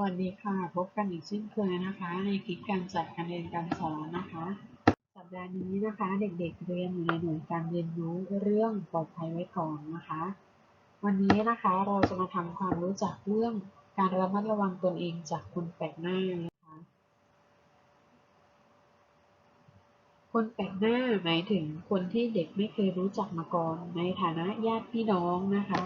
วัสดีค่ะ พบกันอีกเช่นเคยนะคะ ในคลิปการจัดการเรียนการสอนนะคะ สัปดาห์นี้นะคะ เด็กๆเรียนอยู่ในหน่วยการเรียนรู้เรื่องปลอดภัยไว้ก่อนนะคะ วันนี้นะคะเราจะมาทำความรู้จักเรื่องการระมัดระวังตนเองจากคนแปลกหน้านะคะ คนแปลกหน้าหมายถึงคนที่เด็กไม่เคยรู้จักมาก่อน ในฐานะญาติพี่น้องนะคะ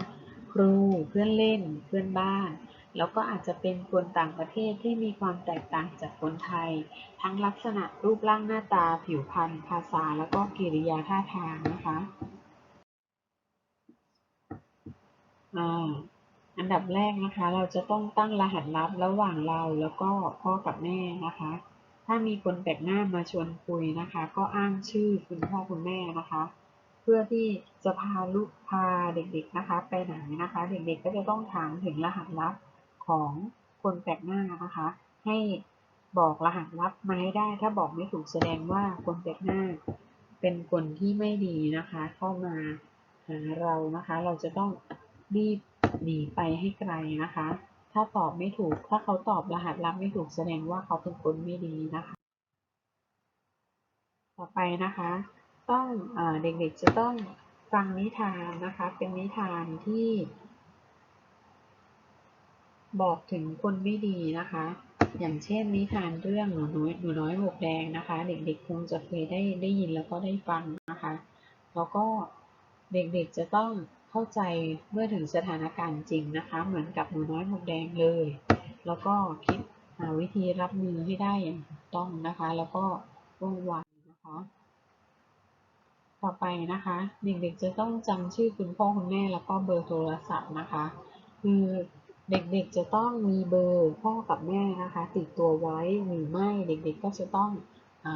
ครูเพื่อนเล่นเพื่อนบ้าน แล้วก็อาจจะเป็นคนต่างประเทศที่มีความแตกต่างจากคนไทย ทั้งลักษณะรูปร่างหน้าตา ผิวพรรณภาษา แล้วก็กิริยาท่าทางนะคะอ่าอันดับแรกนะคะ เราจะต้องตั้งรหัสลับระหว่างเราแล้วก็พ่อกับแม่นะคะ ถ้ามีคนแปลกหน้ามาชวนคุยนะคะ ก็อ้างชื่อคุณพ่อคุณแม่นะคะ เพื่อที่จะพาลูกพาเด็กๆนะคะ ไปไหนนะคะ เด็กๆก็จะต้องถามถึงรหัสลับ ของคนแปลกหน้านะคะ ให้บอกรหัสลับมาให้ได้ ถ้าบอกไม่ถูกแสดงว่าคนแปลกหน้า เป็นคนที่ไม่ดีนะคะ เข้ามาหาเรานะคะ เราจะต้องรีบหนีไปให้ไกลนะคะ ถ้าตอบไม่ถูก ถ้าเขาตอบรหัสลับไม่ถูกแสดงว่าเขาเป็นคนไม่ดีนะคะ ต่อไปนะคะ ต้องเอเด็กๆจะต้องฟังนิทานนะคะ เป็นนิทานที่ บอกถึงคนไม่ดีนะคะ อย่างเช่นนิทานเรื่องหนูน้อยหนูน้อยหมวกแดงนะคะ เด็กๆคงจะเคยได้ได้ยินแล้วก็ได้ฟังนะคะ แล้วก็เด็กๆจะต้องเข้าใจเมื่อถึงสถานการณ์จริงนะคะ เหมือนกับหนูน้อยหมวกแดงเลย แล้วก็คิดหาวิธีรับมือให้ได้อย่างถูกต้องนะคะ แล้วก็ว่องไวนะคะ ต่อไปนะคะ เด็กๆจะต้องจำชื่อคุณพ่อคุณแม่แล้วก็เบอร์โทรศัพท์นะคะ คือ เด็กๆจะต้องมีเบอร์พ่อกับแม่นะคะ ติดตัวไว้หรือไม่เด็กๆก็จะต้องอ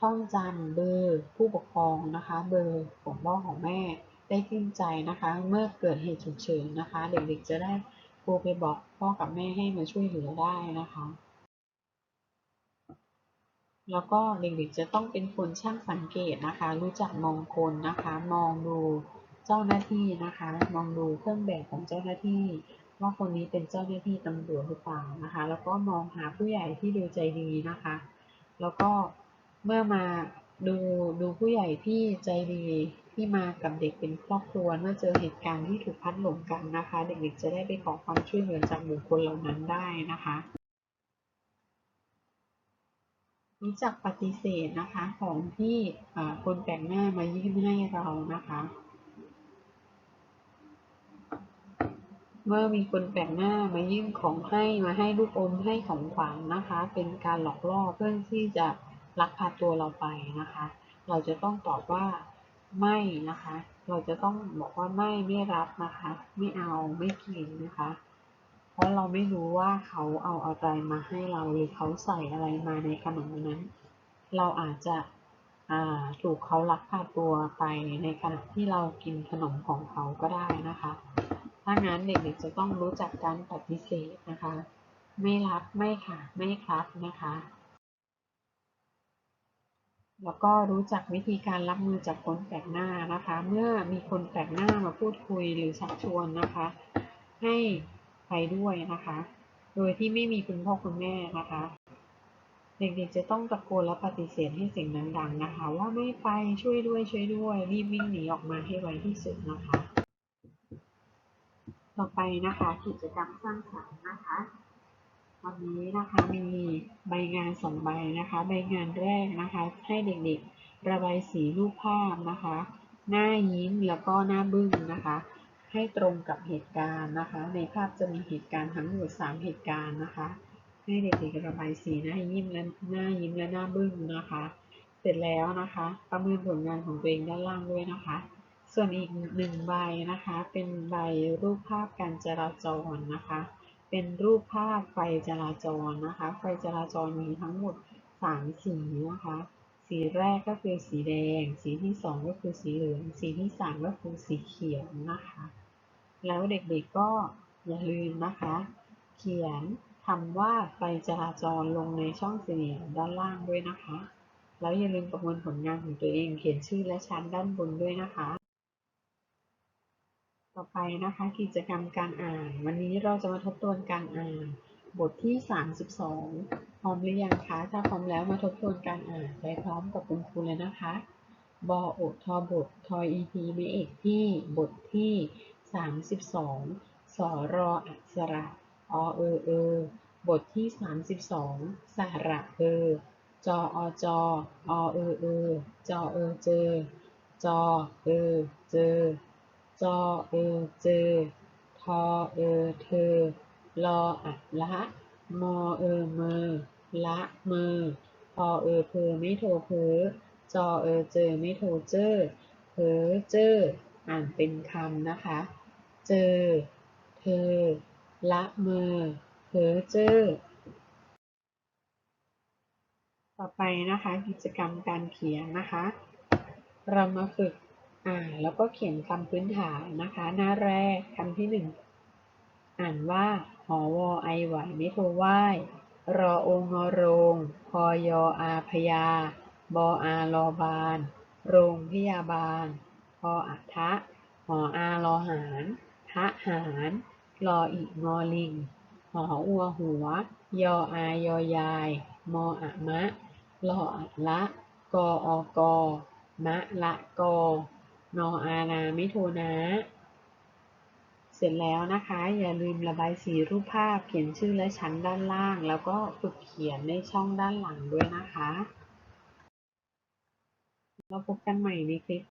ท่องจำเบอร์ผู้ปกครองนะคะ เบอร์ของพ่อของแม่ได้ขึ้นใจนะคะ เมื่อเกิดเหตุฉุกเฉินนะคะ เด็กๆจะได้โทรไปบอกพ่อกับแม่ให้มาช่วยเหลือได้นะคะ แล้วก็เด็กๆจะต้องเป็นคนช่างสังเกตนะคะ รู้จักมองคนนะคะ มองดูเจ้าหน้าที่นะคะ มองดูเครื่องแบบของเจ้าหน้าที่ ว่าคนนี้เป็นเจ้าหน้าที่ตำรวจหรือเปล่านะคะ แล้วก็มองหาผู้ใหญ่ที่ดูใจดีนะคะ แล้วก็เมื่อมาดูดูผู้ใหญ่ที่ใจดีที่มากับเด็กเป็นครอบครัวเมื่อเจอเหตุการณ์ที่ถูกพัดหลงกันนะคะ เด็กๆจะได้ไปขอความช่วยเหลือจากบุคคลเหล่านั้นได้นะคะรู้จักปฏิเสธนะคะของที่คนแปลกหน้ามายื่นให้เรานะคะ เมื่อมีคนแปลกหน้ามายื่นของให้มาให้ลูกอมให้ของขวัญนนะคะ เป็นการหลอกล่อเพื่อที่จะลักพาตัวเราไปนะคะ เราจะต้องตอบว่าไม่นะคะ เราจะต้องบอกว่าไม่ไม่รับนะคะ ไม่เอาไม่กินนะคะ เพราะเราไม่รู้ว่าเขาเอาอะไรมาให้เราหรือเขาใส่อะไรมาในขนมนั้น เราอาจจะถูกเขาลักพาตัวไปในขณะที่เรากินขนมของเขาก็ได้นะคะ ถ้างั้นเด็กๆจะต้องรู้จักการปฏิเสธนะคะ ไม่รับไม่ค่ะ ไม่ครับนะคะ แล้วก็รู้จักวิธีการรับมือจากคนแปลกหน้านะคะ เมื่อมีคนแปลกหน้ามาพูดคุยหรือชักชวนนะคะ ให้ไปด้วยนะคะ โดยที่ไม่มีคุณพ่อคุณแม่นะคะเด็กๆจะต้องตะโกนและปฏิเสธให้เสียงดังๆนะคะ ว่าไม่ไปช่วยด้วยช่วยด้วย รีบวิ่งหนีออกมาให้ไวที่สุดนะคะ ต่อไปนะคะกิจกรรมสร้างสรรค์นะคะ วันนี้นะคะมีใบงานสองใบนะคะ ใบงานแรกนะคะ ให้เด็กๆ ระบายสีรูปภาพนะคะ หน้ายิ้มแล้วก็หน้าบึ้งนะคะ ให้ตรงกับเหตุการณ์นะคะ ในภาพจะมีเหตุการณ์ทั้งหมด3เหตุการณ์นะคะ ให้เด็กๆระบายสีหน้ายิ้มและหน้ายิ้มและหน้าบึ้งนะคะ เสร็จแล้วนะคะ ประเมินผลงานของตัวเองด้านล่างด้วยนะคะ ส่วนอีกหนึ่งใบนะคะ เป็นใบรูปภาพการจราจรนะคะ เป็นรูปภาพไฟจราจรนะคะ ไฟจราจรมีทั้งหมด3สีนะคะ สีแรกก็คือสีแดง สีที่2ก็คือสีเหลือง สีที่3ก็คือสีเขียวนะคะ แล้วเด็กๆก็อย่าลืมนะคะ เขียนคำว่าไฟจราจรลงในช่องสี่เหลี่ยมด้านล่างด้วยนะคะ แล้วอย่าลืมประมวลผลงานของตัวเองเขียนชื่อและชั้นด้านบนด้วยนะคะ ต่อไปนะคะกิจกรรมการอ่าน วันนี้เราจะมาทบทวนการอ่าน บทที่ 32 พร้อมหรือยังคะถ้าพร้อมแล้วมาทบทวนการอ่านไปพร้อมกับคุณครูเลยนะคะบอโอทอบททออีพีไม่เอกที่บทที่ 32สอรออักษระอเออเออบทที่ 32สระเออจออจออเออเออจอเออเจอจอเออเจอ จอเออเจอทอเออเธอรออะละมอเออเมอละเมอพอเออเพอไม่โทรเพอจอเออเจอไม่โทรเจอเพอเจออ่านเป็นคำนะคะ เจอ เธอ ละเมอเพอเจอ ต่อไปนะคะกิจกรรมการเขียนนะคะ เรามาฝึก อ่านแล้วก็เขียนคำพื้นฐานนะคะ หน้าแรกคำที่หนึ่งอ่านว่าหอวอไอไหวไม่โทรไหวรอองงอโรงพอยออาพยา บออารอบานโรงพยาบาล พออัทะหออารอหารทะหารรออีกงอลิงหออัวหัว ยออายอยาย มออะมะ ลออะละ กออกอมะละกอ นออานาไม่โทนะ เสร็จแล้วนะคะ อย่าลืมระบายสีรูปภาพเขียนชื่อและชั้นด้านล่าง แล้วก็ฝึกเขียนในช่องด้านหลังด้วยนะคะ เราพบกันใหม่ในคลิป